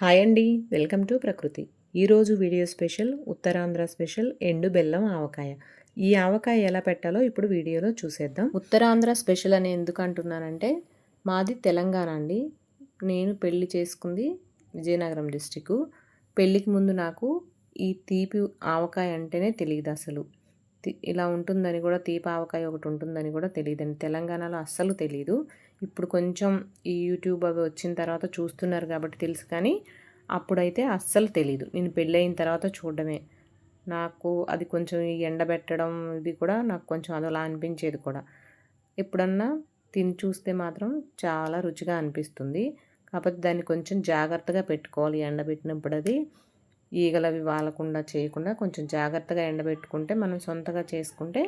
Hi అండి welcome to ప్రకృతి. ఈరోజు వీడియో స్పెషల్ ఉత్తరాంధ్ర స్పెషల్ ఎండు బెల్లం ఆవకాయ. ఈ ఆవకాయ ఎలా పెట్టాలో ఇప్పుడు వీడియోలో చూసేద్దాం. ఉత్తరాంధ్ర స్పెషల్ అని ఎందుకు అంటున్నానంటే మాది తెలంగాణ అండి. నేను పెళ్ళి చేసుకుంది విజయనగరం డిస్టిక్ పెళ్ళికి ముందు నాకు ఈ తీపి ఆవకాయ అంటేనే తెలియదు అసలు. ఇలా ఉంటుందని కూడా తీపి ఆవకాయ ఒకటి ఉంటుందని కూడా తెలియదండి తెలంగాణలో అస్సలు తెలియదు ఇప్పుడు కొంచెం ఈ యూట్యూబ్ అవి వచ్చిన తర్వాత చూస్తున్నారు కాబట్టి తెలుసు కానీ అప్పుడైతే అస్సలు తెలీదు. నేను పెళ్ళయిన తర్వాత చూడడమే. నాకు అది కొంచెం ఎండబెట్టడం ఇది కూడా నాకు కొంచెం అదలా అనిపించేది కూడా. ఎప్పుడన్నా తిని చూస్తే మాత్రం చాలా రుచిగా అనిపిస్తుంది. కాకపోతే దాన్ని కొంచెం జాగ్రత్తగా పెట్టుకోవాలి. ఎండబెట్టినప్పుడు అది ఈగలవి వాలకుండా చేయకుండా కొంచెం జాగ్రత్తగా ఎండబెట్టుకుంటే మనం సొంతగా చేసుకుంటే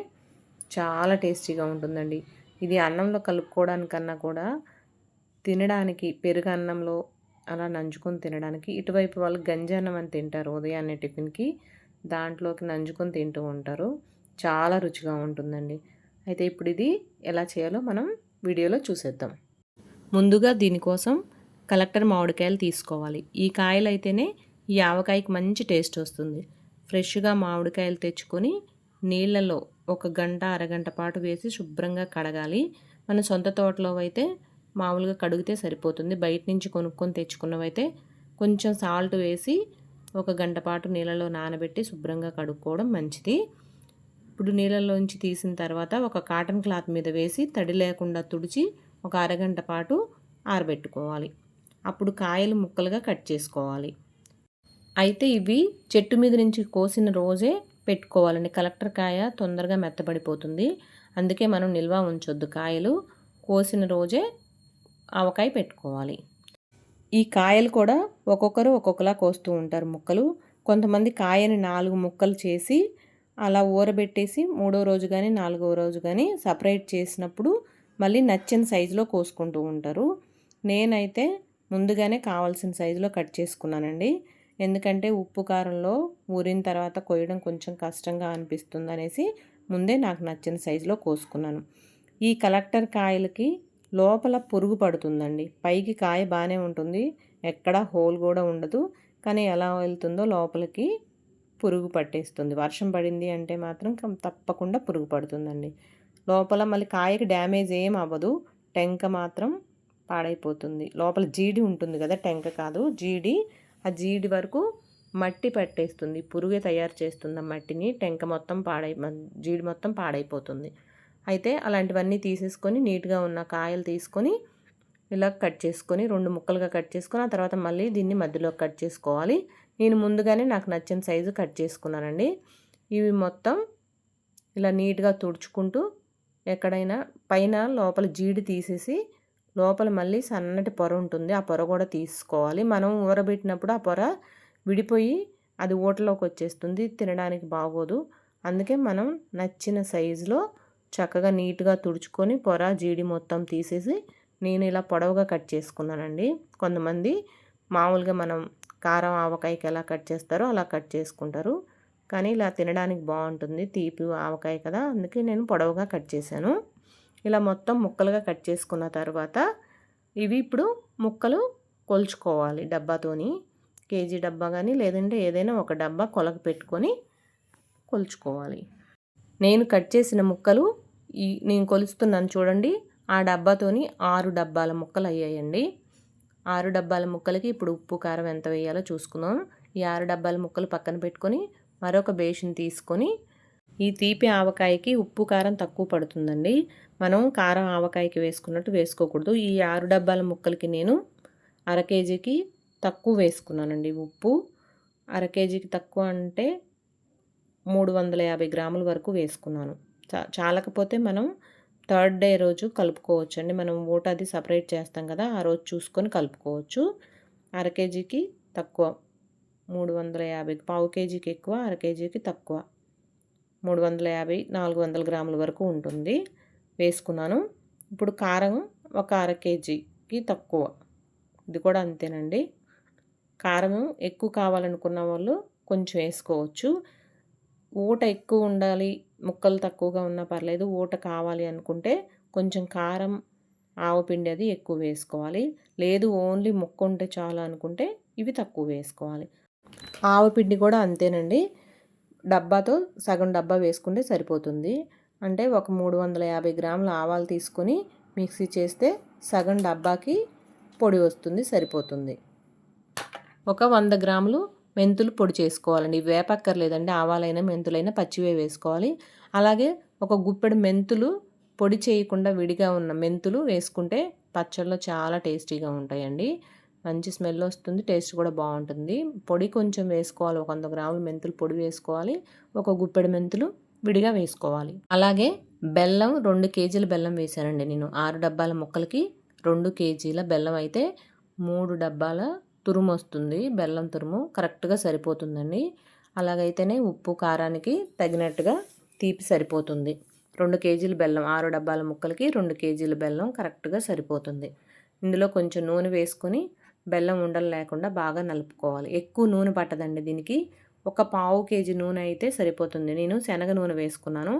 చాలా టేస్టీగా ఉంటుందండి. ఇది అన్నంలో కలుపుకోవడానికన్నా కూడా తినడానికి పెరుగు అన్నంలో అలా నంచుకొని తినడానికి ఇటువైపు వాళ్ళు గంజాన్నం అని తింటారు ఉదయాన్నే టిఫిన్కి. దాంట్లోకి నంచుకొని తింటూ ఉంటారు. చాలా రుచిగా ఉంటుందండి. అయితే ఇప్పుడు ఇది ఎలా చేయాలో మనం వీడియోలో చూసేద్దాం. ముందుగా దీనికోసం కలెక్టర్ మామిడికాయలు తీసుకోవాలి. ఈ కాయలు అయితేనే ఈ ఆవకాయకి మంచి టేస్ట్ వస్తుంది. ఫ్రెష్గా మామిడికాయలు తెచ్చుకొని నీళ్ళలో ఒక గంట అరగంట పాటు వేసి శుభ్రంగా కడగాలి. మన సొంత తోటలో అయితే మామూలుగా కడిగితే సరిపోతుంది. బయట నుంచి కొనుక్కొని తెచ్చుకున్నవైతే కొంచెం సాల్ట్ వేసి ఒక గంట పాటు నీళ్ళలో నానబెట్టి శుభ్రంగా కడుక్కోవడం మంచిది. ఇప్పుడు నీళ్ళలోంచి తీసిన తర్వాత ఒక కాటన్ క్లాత్ మీద వేసి తడి లేకుండా తుడిచి ఒక అరగంట పాటు ఆరబెట్టుకోవాలి. అప్పుడు కాయలు ముక్కలుగా కట్ చేసుకోవాలి. అయితే ఇవి చెట్టు మీద నుంచి కోసిన రోజే పెట్టుకోవాలండి. కలెక్టర్ కాయ తొందరగా మెత్తబడిపోతుంది. అందుకే మనం నిల్వ ఉంచొద్దు. కాయలు కోసిన రోజే ఆవకాయ పెట్టుకోవాలి. ఈ కాయలు కూడా ఒక్కొక్కరు ఒక్కొక్కలా కోస్తూ ఉంటారు ముక్కలు. కొంతమంది కాయని నాలుగు ముక్కలు చేసి అలా ఊరబెట్టేసి మూడో రోజు కానీ నాలుగో రోజు కానీ సపరేట్ చేసినప్పుడు మళ్ళీ నచ్చిన సైజులో కోసుకుంటూ ఉంటారు. నేనైతే ముందుగానే కావాల్సిన సైజులో కట్ చేసుకున్నానండి. ఎందుకంటే ఉప్పు కారంలో ఊరిన తర్వాత కొయ్యడం కొంచెం కష్టంగా అనిపిస్తుంది అనేసి ముందే నాకు నచ్చిన సైజులో కోసుకున్నాను. ఈ కలెక్టర్ కాయలకి లోపల పురుగు పడుతుందండి. పైకి కాయ బాగానే ఉంటుంది. ఎక్కడ హోల్ కూడా ఉండదు. కానీ ఎలా వెళ్తుందో లోపలికి పురుగు పట్టేస్తుంది. వర్షం పడింది అంటే మాత్రం తప్పకుండా పురుగు పడుతుందండి. లోపల మళ్ళీ కాయకి డ్యామేజ్ ఏం అవ్వదు. టెంక మాత్రం పాడైపోతుంది. లోపల జీడి ఉంటుంది కదా టెంక కాదు. జీడి ఆ జీడి వరకు మట్టి పట్టేస్తుంది. పురుగే తయారు చేస్తుంది ఆ మట్టిని టెంక మొత్తం పాడై జీడి మొత్తం పాడైపోతుంది. అయితే అలాంటివన్నీ తీసేసుకొని నీట్గా ఉన్న కాయలు తీసుకొని ఇలా కట్ చేసుకొని రెండు ముక్కలుగా కట్ చేసుకొని ఆ తర్వాత మళ్ళీ దీన్ని మధ్యలో కట్ చేసుకోవాలి. నేను ముందుగానే నాకు నచ్చిన సైజు కట్ చేసుకున్నానండి. ఇవి మొత్తం ఇలా నీట్గా తుడుచుకుంటూ ఎక్కడైనా పైన లోపల జీడి తీసేసి లోపల మళ్ళీ సన్నటి పొర ఉంటుంది. ఆ పొర కూడా తీసుకోవాలి. మనం ఊరబెట్టినప్పుడు ఆ పొర విడిపోయి అది ఊటలోకి వచ్చేస్తుంది. తినడానికి బాగోదు. అందుకే మనం నచ్చిన సైజులో చక్కగా నీట్గా తుడుచుకొని పొర జీడి మొత్తం తీసేసి నేను ఇలా పొడవుగా కట్ చేసుకున్నానండి. కొంతమంది మామూలుగా మనం కారం ఆవకాయకి ఎలా కట్ చేస్తారో అలా కట్ చేసుకుంటారు. కానీ ఇలా తినడానికి బాగుంటుంది. తీపి ఆవకాయ కదా అందుకే నేను పొడవుగా కట్ చేశాను. ఇలా మొత్తం ముక్కలుగా కట్ చేసుకున్న తర్వాత ఇవి ఇప్పుడు ముక్కలు కొలుచుకోవాలి డబ్బాతోని. కేజీ డబ్బా కానీ లేదంటే ఏదైనా ఒక డబ్బా కొలకు పెట్టుకొని కొలుచుకోవాలి. నేను కట్ చేసిన ముక్కలు ఈ నేను కొలుస్తున్నాను చూడండి. ఆ డబ్బాతోని ఆరు డబ్బాల ముక్కలు అయ్యాయండి. ఆరు డబ్బాల ముక్కలకి ఇప్పుడు ఉప్పు కారం ఎంత వేయాలో చూసుకుందాం. ఈ ఆరు డబ్బాల ముక్కలు పక్కన పెట్టుకొని మరొక బేషన్ తీసుకొని ఈ తీపి ఆవకాయకి ఉప్పు కారం తక్కువ పడుతుందండి. మనం కారం ఆవకాయకి వేసుకున్నట్టు వేసుకోకూడదు. ఈ ఆరు డబ్బాల ముక్కలకి నేను అర కేజీకి తక్కువ వేసుకున్నానండి ఉప్పు. అర కేజీకి తక్కువ అంటే మూడు వందల యాభై గ్రాముల వరకు వేసుకున్నాను. చాలకపోతే మనం థర్డ్ డే రోజు కలుపుకోవచ్చు అండి మనం ఊట అది సపరేట్ చేస్తాం కదా ఆ రోజు చూసుకొని కలుపుకోవచ్చు. అర కేజీకి తక్కువ మూడు వందల యాభై పావు కేజీకి ఎక్కువ అర కేజీకి తక్కువ. మూడు వందల యాభై నాలుగు వందల గ్రాముల వరకు ఉంటుంది. వేసుకున్నాను. ఇప్పుడు కారం ఒక అర కేజీకి తక్కువ. ఇది కూడా అంతేనండి. కారం ఎక్కువ కావాలనుకున్న వాళ్ళు కొంచెం వేసుకోవచ్చు. ఊట ఎక్కువ ఉండాలి ముక్కలు తక్కువగా ఉన్నా పర్లేదు ఊట కావాలి అనుకుంటే కొంచెం కారం ఆవపిండి అది ఎక్కువ వేసుకోవాలి. లేదు ఓన్లీ ముక్క ఉంటే చాలు అనుకుంటే ఇవి తక్కువ వేసుకోవాలి. ఆవపిండి కూడా అంతేనండి. డబ్బాతో సగం డబ్బా వేసుకుంటే సరిపోతుంది. అంటే ఒక మూడు వందల యాభై గ్రాముల ఆవాలు తీసుకొని మిక్సీ చేస్తే సగం డబ్బాకి పొడి వస్తుంది సరిపోతుంది. ఒక వంద గ్రాములు మెంతులు పొడి చేసుకోవాలండి. వేపక్కర్లేదండి. ఆవాలైనా మెంతులైనా పచ్చివే వేసుకోవాలి. అలాగే ఒక గుప్పెడు మెంతులు పొడి చేయకుండా విడిగా ఉన్న మెంతులు వేసుకుంటే పచ్చళ్ళు చాలా టేస్టీగా ఉంటాయండి. మంచి స్మెల్ వస్తుంది టేస్ట్ కూడా బాగుంటుంది. పొడి కొంచెం వేసుకోవాలి ఒక వంద గ్రాముల మెంతులు పొడి వేసుకోవాలి ఒక గుప్పెడు మెంతులు విడిగా వేసుకోవాలి. అలాగే బెల్లం రెండు కేజీల బెల్లం వేశానండి నేను. ఆరు డబ్బాల ముక్కలకి రెండు కేజీల బెల్లం అయితే మూడు డబ్బాల తురుము వస్తుంది బెల్లం తురుము కరెక్ట్గా సరిపోతుందండి. అలాగైతేనే ఉప్పు కారానికి తగినట్టుగా తీపి సరిపోతుంది. రెండు కేజీల బెల్లం ఆరు డబ్బాల ముక్కలకి రెండు కేజీల బెల్లం కరెక్ట్గా సరిపోతుంది. ఇందులో కొంచెం నూనె వేసుకొని బెల్లం ఉండలు లేకుండా బాగా నలుపుకోవాలి. ఎక్కువ నూనె పట్టదండి దీనికి. ఒక పావు కేజీ నూనె అయితే సరిపోతుంది. నేను శనగ నూనె వేసుకున్నాను.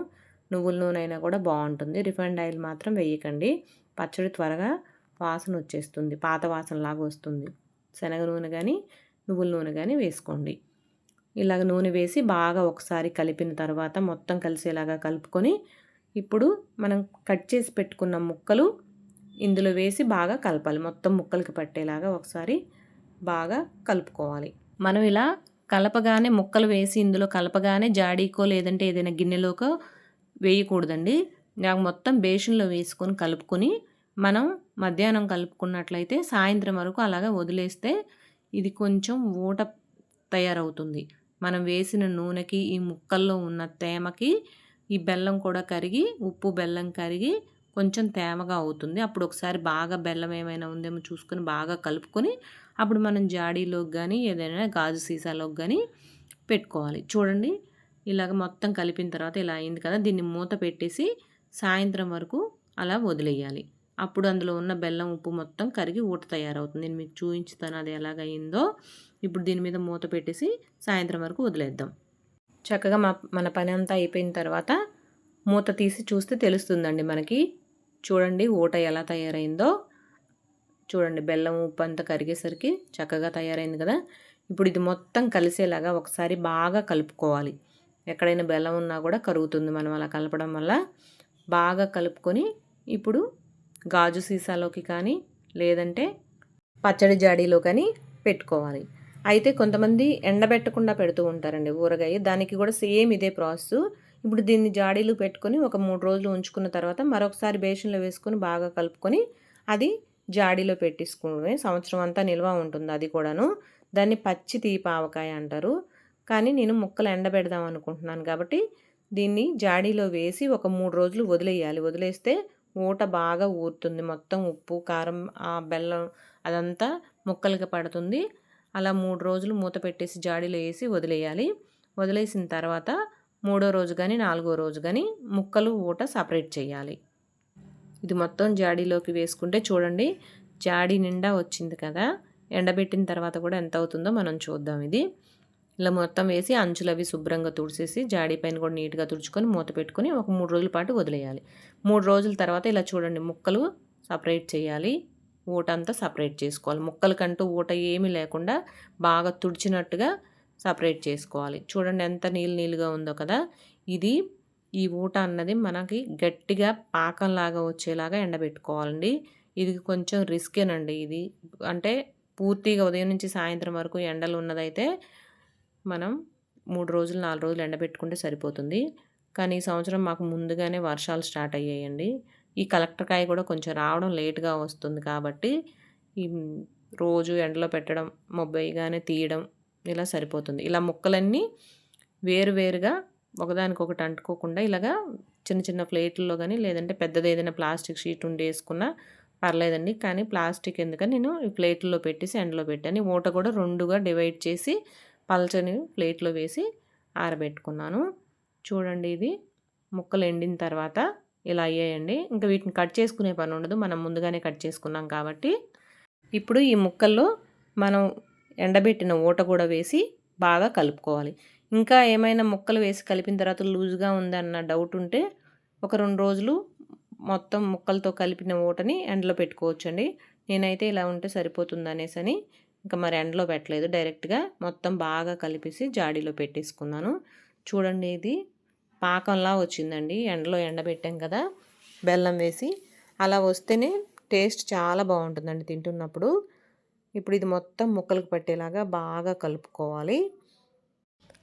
నువ్వుల నూనె అయినా కూడా బాగుంటుంది. రిఫైండ్ ఆయిల్ మాత్రం వేయకండి. పచ్చడి త్వరగా వాసన వచ్చేస్తుంది. పాత వాసనలాగా వస్తుంది. శనగ నూనె కానీ నువ్వుల నూనె కానీ వేసుకోండి. ఇలాగ నూనె వేసి బాగా ఒకసారి కలిపిన తర్వాత మొత్తం కలిసేలాగా కలుపుకొని ఇప్పుడు మనం కట్ చేసి పెట్టుకున్న ముక్కలు ఇందులో వేసి బాగా కలపాలి. మొత్తం ముక్కలకి పట్టేలాగా ఒకసారి బాగా కలుపుకోవాలి. మనం ఇలా కలపగానే ముక్కలు వేసి ఇందులో కలపగానే జాడీకో లేదంటే ఏదైనా గిన్నెలోకో వేయకూడదండి. నాకు మొత్తం బేషన్లో వేసుకొని కలుపుకొని మనం మధ్యాహ్నం కలుపుకున్నట్లయితే సాయంత్రం వరకు అలాగా వదిలేస్తే ఇది కొంచెం ఊట తయారవుతుంది. మనం వేసిన నూనెకి ఈ ముక్కల్లో ఉన్న తేమకి ఈ బెల్లం కూడా కరిగి ఉప్పు బెల్లం కరిగి కొంచెం తేమగా అవుతుంది. అప్పుడు ఒకసారి బాగా బెల్లం ఏమైనా ఉందేమో చూసుకొని బాగా కలుపుకొని అప్పుడు మనం జాడీలోకి కానీ ఏదైనా గాజు సీసాలోకి కానీ పెట్టుకోవాలి. చూడండి ఇలాగ మొత్తం కలిపిన తర్వాత ఇలా అయింది కదా దీన్ని మూత పెట్టేసి సాయంత్రం వరకు అలా వదిలేయాలి. అప్పుడు అందులో ఉన్న బెల్లం ఉప్పు మొత్తం కరిగి ఊట తయారవుతుంది. నేను మీకు చూపించుతాను అది ఎలాగయిందో ఇప్పుడు దీని మీద మూత పెట్టేసి సాయంత్రం వరకు వదిలేద్దాం. చక్కగా మా మన పని అంతా అయిపోయిన తర్వాత మూత తీసి చూస్తే తెలుస్తుందండి మనకి. చూడండి ఊట ఎలా తయారైందో. చూడండి బెల్లం ఉప్పు అంతా కరిగేసరికి చక్కగా తయారైంది కదా. ఇప్పుడు ఇది మొత్తం కలిసేలాగా ఒకసారి బాగా కలుపుకోవాలి. ఎక్కడైనా బెల్లం ఉన్నా కూడా కరుగుతుంది మనం అలా కలపడం వల్ల. బాగా కలుపుకొని ఇప్పుడు గాజు సీసాలోకి కానీ లేదంటే పచ్చడి జాడీలో కానీ పెట్టుకోవాలి. అయితే కొంతమంది ఎండబెట్టకుండా పెడుతూ ఉంటారండి ఊరగాయ. దానికి కూడా సేమ్ ఇదే ప్రాసెస్. ఇప్పుడు దీన్ని జాడీలు పెట్టుకొని ఒక మూడు రోజులు ఉంచుకున్న తర్వాత మరొకసారి బేషన్లో వేసుకొని బాగా కలుపుకొని అది జాడీలో పెట్టేసుకునే సంవత్సరం అంతా నిల్వ ఉంటుంది అది కూడాను. దాన్ని పచ్చి తీపావకాయ అంటారు. కానీ నేను ముక్కలు ఎండబెడదాం అనుకుంటున్నాను కాబట్టి దీన్ని జాడీలో వేసి ఒక మూడు రోజులు వదిలేయాలి. వదిలేస్తే ఊట బాగా ఊరుతుంది. మొత్తం ఉప్పు కారం ఆ బెల్లం అదంతా ముక్కలకి పడుతుంది. అలా మూడు రోజులు మూత పెట్టేసి జాడీలో వేసి వదిలేయాలి. వదిలేసిన తర్వాత మూడో రోజు కానీ నాలుగో రోజు కానీ ముక్కలు ఊట సపరేట్ చేయాలి. ఇది మొత్తం జాడీలోకి వేసుకుంటే చూడండి జాడీ నిండా వచ్చింది కదా. ఎండబెట్టిన తర్వాత కూడా ఎంత అవుతుందో మనం చూద్దాం ఇది. ఇలా మొత్తం వేసి అంచులు అవి శుభ్రంగా తుడిచేసి జాడీ పైన కూడా నీట్గా తుడుచుకొని మూత పెట్టుకొని ఒక మూడు రోజుల పాటు వదిలేయాలి. మూడు రోజుల తర్వాత ఇలా చూడండి ముక్కలు సపరేట్ చేయాలి. ఊట అంతా సపరేట్ చేసుకోవాలి. ముక్కలకంటూ ఊట ఏమీ లేకుండా బాగా తుడిచినట్టుగా సపరేట్ చేసుకోవాలి. చూడండి ఎంత నీళ్ళు నీళ్ళుగా ఉందో కదా. ఇది ఈ ఊట అన్నది మనకి గట్టిగా పాకంలాగా వచ్చేలాగా ఎండబెట్టుకోవాలండి. ఇది కొంచెం రిస్కేనండి ఇది. అంటే పూర్తిగా ఉదయం నుంచి సాయంత్రం వరకు ఎండలు ఉన్నదైతే మనం మూడు రోజులు నాలుగు రోజులు ఎండబెట్టుకుంటే సరిపోతుంది. కానీ ఈ సంవత్సరం మాకు ముందుగానే వర్షాలు స్టార్ట్ అయ్యాయండి. ఈ కలెక్టర్ కాయ కూడా కొంచెం రావడం లేట్గా వస్తుంది కాబట్టి ఈ రోజు ఎండలో పెట్టడం మొబ్బయ్యగానే తీయడం ఇలా సరిపోతుంది. ఇలా ముక్కలన్నీ వేరువేరుగా ఒకదానికొకటి అంటుకోకుండా ఇలాగా చిన్న చిన్న ప్లేట్లలో కానీ లేదంటే పెద్దది ఏదైనా ప్లాస్టిక్ షీట్ ఉండి వేసుకున్నా పర్లేదండి. కానీ ప్లాస్టిక్ ఎందుకని నేను ఈ ప్లేట్లో పెట్టేసి ఎండలో పెట్టాను. ఊట కూడా రెండుగా డివైడ్ చేసి పల్చని ప్లేట్లో వేసి ఆరబెట్టుకున్నాను. చూడండి ఇది. ముక్కలు ఎండిన తర్వాత ఇలా అయ్యాయండి. ఇంకా వీటిని కట్ చేసుకునే పని ఉండదు. మనం ముందుగానే కట్ చేసుకున్నాం కాబట్టి. ఇప్పుడు ఈ ముక్కల్లో మనం ఎండబెట్టిన ఊట కూడా వేసి బాగా కలుపుకోవాలి. ఇంకా ఏమైనా ముక్కలు వేసి కలిపిన తర్వాత లూజ్గా ఉందన్న డౌట్ ఉంటే ఒక రెండు రోజులు మొత్తం ముక్కలతో కలిపిన ఊటని ఎండలో పెట్టుకోవచ్చండి. నేనైతే ఇలా ఉంటే సరిపోతుంది అనేసి అని ఇంకా మరి ఎండలో పెట్టలేదు. డైరెక్ట్గా మొత్తం బాగా కలిపేసి జాడీలో పెట్టేసుకున్నాను. చూడండి ఇది పాకంలా వచ్చిందండి. ఎండలో ఎండబెట్టాం కదా బెల్లం వేసి. అలా వస్తేనే టేస్ట్ చాలా బాగుంటుందండి తింటున్నప్పుడు. ఇప్పుడు ఇది మొత్తం ముక్కలకు పట్టేలాగా బాగా కలుపుకోవాలి.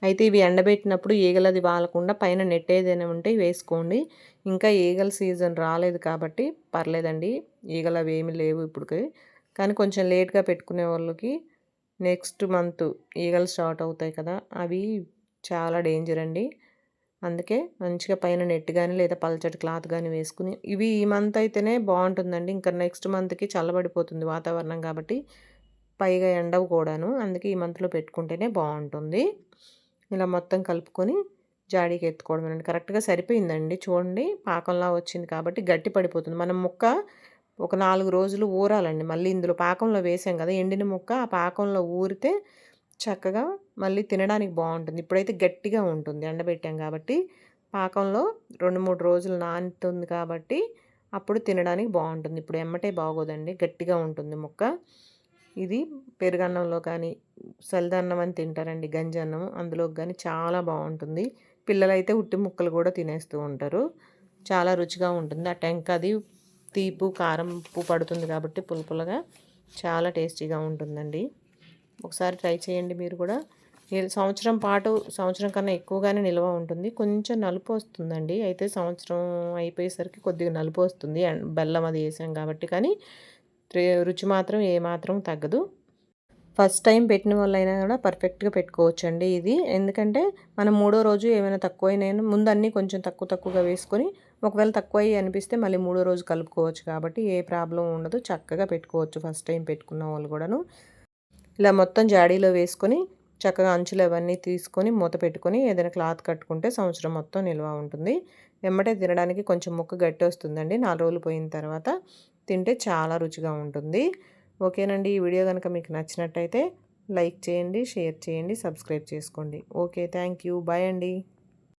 అయితే ఇవి ఎండబెట్టినప్పుడు ఈగలది వాలకుండా పైన నెట్ ఏదైనా ఉంటే వేసుకోండి. ఇంకా ఈగల సీజన్ రాలేదు కాబట్టి పర్లేదండి. ఈగలు అవి ఏమి లేవు ఇప్పటికి. కానీ కొంచెం లేట్గా పెట్టుకునే వాళ్ళకి నెక్స్ట్ మంత్ ఈగలు స్టార్ట్ అవుతాయి కదా అవి చాలా డేంజర్ అండి. అందుకే మంచిగా పైన నెట్ కానీ లేదా పల్చటి క్లాత్ కానీ వేసుకుని ఇవి ఈ మంత్ అయితేనే బాగుంటుందండి. ఇంకా నెక్స్ట్ మంత్కి చల్లబడిపోతుంది వాతావరణం కాబట్టి. పైగా ఎండవు కూడాను. అందుకే ఈ మంత్లో పెట్టుకుంటేనే బాగుంటుంది ఇలా మొత్తం కలుపుకొని జాడీకి ఎత్తుకోవడం అండి. కరెక్ట్గా సరిపోయిందండి. చూడండి పాకంలా వచ్చింది కాబట్టి గట్టి పడిపోతుంది. మనం ముక్క ఒక నాలుగు రోజులు ఊరాలండి. మళ్ళీ ఇందులో పాకంలో వేసాం కదా ఎండిన ముక్క ఆ పాకంలో ఊరితే చక్కగా మళ్ళీ తినడానికి బాగుంటుంది ఇప్పుడైతే గట్టిగా ఉంటుంది. ఎండబెట్టాం కాబట్టి పాకంలో రెండు మూడు రోజులు నానుతుంది కాబట్టి అప్పుడు తినడానికి బాగుంటుంది ఇప్పుడు ఎమ్మటే బాగోదండి. గట్టిగా ఉంటుంది ముక్క. ఇది పెరుగన్నంలో కానీ సలిదన్నం అని తింటారండి గంజి అన్నం అందులోకి కానీ చాలా బాగుంటుంది. పిల్లలైతే ఉట్టి ముక్కలు కూడా తినేస్తూ ఉంటారు. చాలా రుచిగా ఉంటుంది. ఆ టెంకది తీపు కారం ఉప్పు పడుతుంది కాబట్టి పులుపులుగా చాలా టేస్టీగా ఉంటుందండి. ఒకసారి ట్రై చేయండి మీరు కూడా. సంవత్సరం పాటు సంవత్సరం కన్నా ఎక్కువగానే నిల్వ ఉంటుంది. కొంచెం నలుపు వస్తుందండి. అయితే సంవత్సరం అయిపోయేసరికి కొద్దిగా నలుపు వస్తుంది. బెల్లం అది వేసాం కాబట్టి కానీ రుచి మాత్రం ఏమాత్రం తగ్గదు. ఫస్ట్ టైం పెట్టిన వాళ్ళైనా కూడా పర్ఫెక్ట్గా పెట్టుకోవచ్చండి ఇది. ఎందుకంటే మనం మూడో రోజు ఏమైనా తక్కువైనా ముందు అన్నీ కొంచెం తక్కువ తక్కువగా వేసుకొని ఒకవేళ తక్కువ అయ్యి అనిపిస్తే మళ్ళీ మూడో రోజు కలుపుకోవచ్చు కాబట్టి ఏ ప్రాబ్లం ఉండదు. చక్కగా పెట్టుకోవచ్చు ఫస్ట్ టైం పెట్టుకున్న వాళ్ళు కూడాను. ఇలా మొత్తం జాడీలో వేసుకొని చక్కగా అంచులు అవన్నీ తీసుకొని మూత పెట్టుకొని ఏదైనా క్లాత్ కట్టుకుంటే సంవత్సరం మొత్తం నిల్వ ఉంటుంది. వెంబటే తినడానికి కొంచెం ముక్క గట్టి వస్తుందండి. నాలుగు రోజులు పోయిన తర్వాత తింటే చాలా రుచిగా ఉంటుంది. ఓకేనండి ఈ వీడియో కనుక మీకు నచ్చినట్టయితే లైక్ చేయండి షేర్ చేయండి సబ్స్క్రైబ్ చేసుకోండి. Okay thank you. బాయ్ అండి.